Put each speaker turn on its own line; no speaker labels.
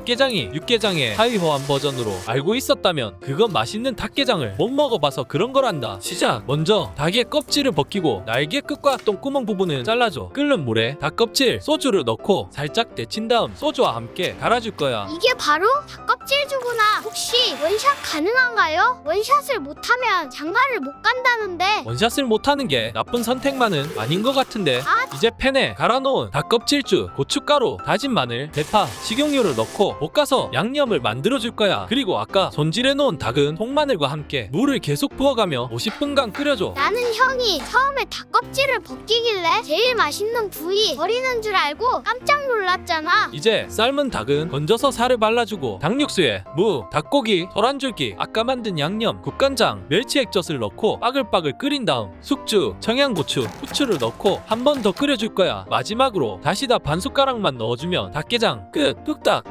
닭게장이 육게장의 하위 호환 버전으로 알고 있었다면 그건 맛있는 닭게장을 못 먹어봐서 그런 거란다. 시작. 먼저 닭의 껍질을 벗기고 날개 끝과 똥구멍 부분은 잘라줘. 끓는 물에 닭 껍질, 소주를 넣고 살짝 데친 다음 소주와 함께 갈아줄 거야.
이게 바로 닭껍질주구나. 혹시 원샷 가능한가요? 원샷을 못하면 장가를 못 간다는데.
원샷을 못하는 게 나쁜 선택만은 아닌 것 같은데
아,
이제 팬에 갈아 놓은 닭 껍질주, 고춧가루, 다진 마늘, 대파, 식용유를 넣고 볶아서 양념을 만들어 줄 거야. 그리고 아까 손질해 놓은 닭은 통마늘과 함께 물을 계속 부어가며 50분간 끓여줘.
나는 형이 처음에 닭껍질을 벗기길래 제일 맛있는 부위 버리는 줄 알고 깜짝 놀랐잖아.
이제 삶은 닭은 건져서 살을 발라주고 닭육수에 무, 닭고기, 소란줄기, 아까 만든 양념, 국간장, 멸치 액젓을 넣고 빠글빠글 끓인 다음 숙주, 청양고추, 후추를 넣고 한 번 더 끓여줄 거야. 마지막으로 다시 다 반 숟가락만 넣어주면 닭게장 끝! 뚝딱!